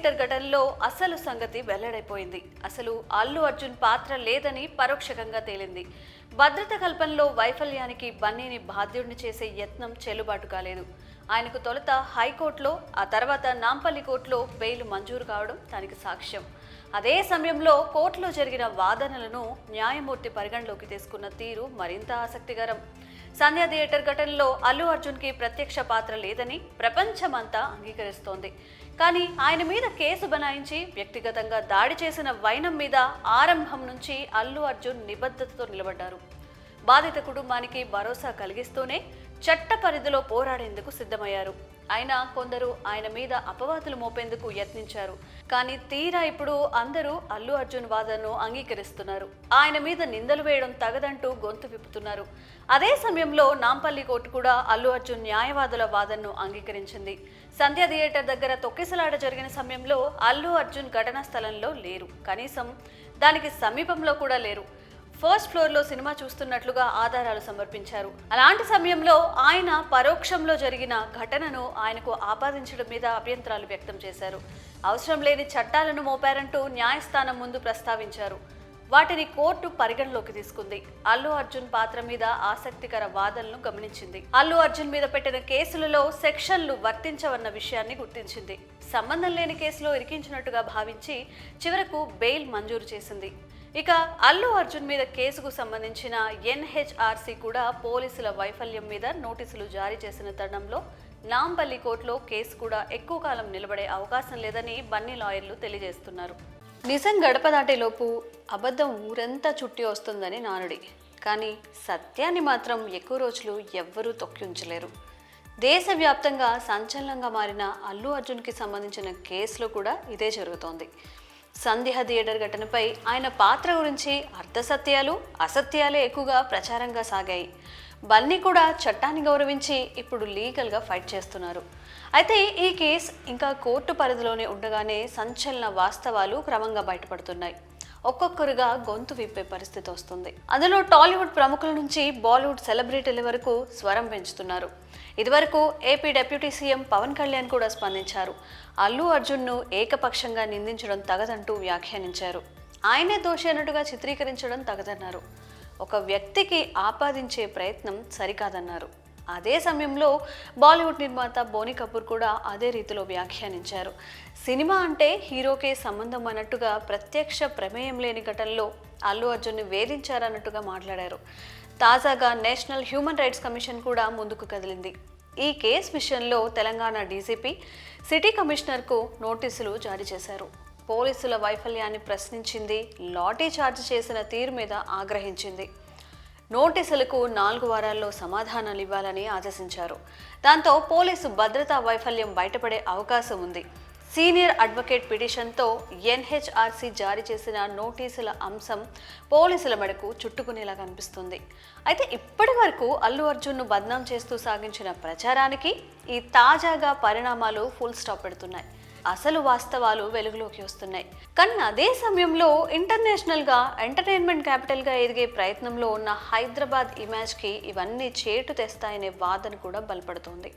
Theatre ఘటనలో అసలు సంగతి వెల్లడైపోయింది. అసలు అల్లు అర్జున్ పాత్ర లేదని పరోక్షకంగా తేలింది. భద్రత కల్పనలో వైఫల్యానికి బన్నీని బాధ్యుడిని చేసే యత్నం చెల్లుబాటు కాలేదు. ఆయనకు తొలుత హైకోర్టులో ఆ తర్వాత నాంపల్లి కోర్టులో బెయిల్ మంజూరు కావడం దానికి సాక్ష్యం. అదే సమయంలో కోర్టులో జరిగిన వాదనలను న్యాయమూర్తి పరిగణలోకి తీసుకున్న తీరు మరింత ఆసక్తికరం. సంధ్యా థియేటర్ ఘటనలో అల్లు అర్జున్కి ప్రత్యక్ష పాత్ర లేదని ప్రపంచమంతా అంగీకరిస్తోంది. కానీ ఆయన మీద కేసు బనాయించి వ్యక్తిగతంగా దాడి చేసిన వైనం మీద ఆరంభం నుంచి అల్లు అర్జున్ నిబద్ధతతో నిలబడ్డారు. బాధిత కుటుంబానికి భరోసా కలిగిస్తూనే చట్ట పరిధిలో పోరాడేందుకు సిద్ధమయ్యారు. అయినా కొందరు ఆయన మీద అపవాదులు మోపేందుకు యత్నించారు. కానీ తీరా ఇప్పుడు అందరూ అల్లు అర్జున్ వాదనను అంగీకరిస్తున్నారు. ఆయన మీద నిందలు వేయడం తగదంటూ గొంతు విప్పుతున్నారు. అదే సమయంలో నాంపల్లి కోర్టు కూడా అల్లు అర్జున్ న్యాయవాదుల వాదనను అంగీకరించింది. సంధ్య థియేటర్ దగ్గర తొక్కిసలాట జరిగిన సమయంలో అల్లు అర్జున్ ఘటనా స్థలంలో లేరు. కనీసం దానికి సమీపంలో కూడా లేరు. ఫస్ట్ ఫ్లోర్లో సినిమా చూస్తున్నట్లుగా ఆధారాలు సమర్పించారు. అలాంటి సమయంలో ఆయన పరోక్షంలో జరిగిన ఘటనను ఆయనకు ఆపాదించడం మీద అభ్యంతరాలు వ్యక్తం చేశారు. అవసరం లేని చట్టాలను మోపారంటూ న్యాయస్థానం ముందు ప్రస్తావించారు. వాటిని కోర్టు పరిగణలోకి తీసుకుంది. అల్లు అర్జున్ పాత్ర మీద ఆసక్తికర వాదనలు గమనించింది. అల్లు అర్జున్ మీద పెట్టిన కేసులలో సెక్షన్లు వర్తించవన్న విషయాన్ని గుర్తించింది. సంబంధం లేని కేసులో ఇరికించినట్టుగా భావించి చివరకు బెయిల్ మంజూరు చేసింది. ఇక అల్లు అర్జున్ మీద కేసుకు సంబంధించిన ఎన్హెచ్ఆర్సీ కూడా పోలీసుల వైఫల్యం మీద నోటీసులు జారీ చేసిన తరుణంలో నాంపల్లి కోర్టులో కేసు కూడా ఎక్కువ కాలం నిలబడే అవకాశం లేదని బన్నీ లాయర్లు తెలియజేస్తున్నారు. నిజం గడప దాటేలోపు అబద్ధం ఊరంతా చుట్టి వస్తుందని నానుడి. కానీ సత్యాన్ని మాత్రం ఎక్కువ రోజులు ఎవ్వరూ తొక్కి ఉంచలేరు దేశవ్యాప్తంగా సంచలనంగా మారిన అల్లు అర్జున్కి సంబంధించిన కేసులో కూడా ఇదే జరుగుతోంది. సందేహ థియేటర్ ఘటనపై ఆయన పాత్ర గురించి అర్ధసత్యాలు అసత్యాలే ఎక్కువగా ప్రచారంగా సాగాయి. బన్నీ కూడా చట్టాన్ని గౌరవించి ఇప్పుడు లీగల్గా ఫైట్ చేస్తున్నారు. అయితే ఈ కేసు ఇంకా కోర్టు పరిధిలోనే ఉండగానే సంచలన వాస్తవాలు క్రమంగా బయటపడుతున్నాయి. ఒక్కొక్కరుగా గొంతు విప్పే పరిస్థితి వస్తుంది. అందులో టాలీవుడ్ ప్రముఖుల నుంచి బాలీవుడ్ సెలబ్రిటీల వరకు స్వరం పెంచుతున్నారు. ఇదివరకు AP deputy CM Pawan Kalyan కూడా స్పందించారు. అల్లు అర్జున్ను ఏకపక్షంగా నిందించడం తగదంటూ వ్యాఖ్యానించారు. ఆయనే దోషి అన్నట్టుగా చిత్రీకరించడం తగదన్నారు. ఒక వ్యక్తికి ఆపాదించే ప్రయత్నం సరికాదన్నారు. అదే సమయంలో బాలీవుడ్ నిర్మాత బోని కపూర్ కూడా అదే రీతిలో వ్యాఖ్యానించారు. సినిమా అంటే హీరోకే సంబంధం అన్నట్టుగా ప్రత్యక్ష ప్రమేయం లేని ఘటనలో అల్లు అర్జున్ని వేధించారన్నట్టుగా మాట్లాడారు. తాజాగా నేషనల్ హ్యూమన్ రైట్స్ కమిషన్ కూడా ముందుకు కదిలింది. ఈ కేసు విషయంలో తెలంగాణ డీజీపీ సిటీ కమిషనర్కు నోటీసులు జారీ చేశారు. పోలీసుల వైఫల్యాన్ని ప్రశ్నించింది లాఠీ చార్జ్ చేసిన తీరు మీద ఆగ్రహించింది. నోటీసులకు నాలుగు వారాల్లో సమాధానాలు ఇవ్వాలని ఆదేశించారు. దాంతో పోలీసు భద్రతా వైఫల్యం బయటపడే అవకాశం ఉంది. సీనియర్ అడ్వకేట్ పిటిషన్తో ఎన్హెచ్ఆర్సీ జారీ చేసిన నోటీసుల అంశం పోలీసుల మెడకు చుట్టుకునేలా కనిపిస్తుంది. అయితే ఇప్పటి వరకు అల్లు అర్జున్ను బద్నాం చేస్తూ సాగించిన ప్రచారానికి ఈ తాజాగా పరిణామాలు ఫుల్ స్టాప్ పెడుతున్నాయి. అసలు వాస్తవాలు వెలుగులోకి వస్తున్నాయి. కానీ అదే సమయంలో ఇంటర్నేషనల్గా ఎంటర్టైన్మెంట్ క్యాపిటల్గా ఎదిగే ప్రయత్నంలో ఉన్న హైదరాబాద్ ఇమేజ్కి ఇవన్నీ చేటు తెస్తాయనే వాదన కూడా బలపడుతోంది.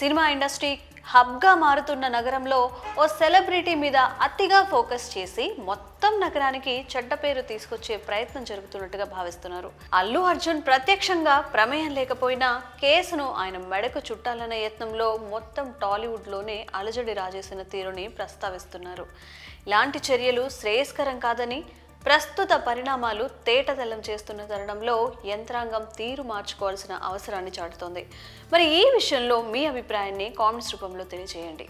సినిమా ఇండస్ట్రీ హబ్గా మారుతున్న నగరంలో ఓ సెలబ్రిటీ మీద అతిగా ఫోకస్ చేసి మొత్తం నగరానికి చెడ్డ పేరు తీసుకొచ్చే ప్రయత్నం జరుగుతున్నట్టుగా భావిస్తున్నారు. అల్లు అర్జున్ ప్రత్యక్షంగా ప్రమేయం లేకపోయినా కేసును ఆయన మెడకు చుట్టాలనే యత్నంలో మొత్తం టాలీవుడ్లోనే అలజడి రాజేసిన తీరుని ప్రస్తావిస్తున్నారు. ఇలాంటి చర్యలు శ్రేయస్కరం కాదని ప్రస్తుత పరిణామాలు తేటతెల్లం చేస్తున్న తరుణంలో యంత్రాంగం తీరు మార్చుకోవాల్సిన అవసరాన్ని చాటుతోంది. మరి ఈ విషయంలో మీ అభిప్రాయాన్ని కామెంట్స్ రూపంలో తెలియజేయండి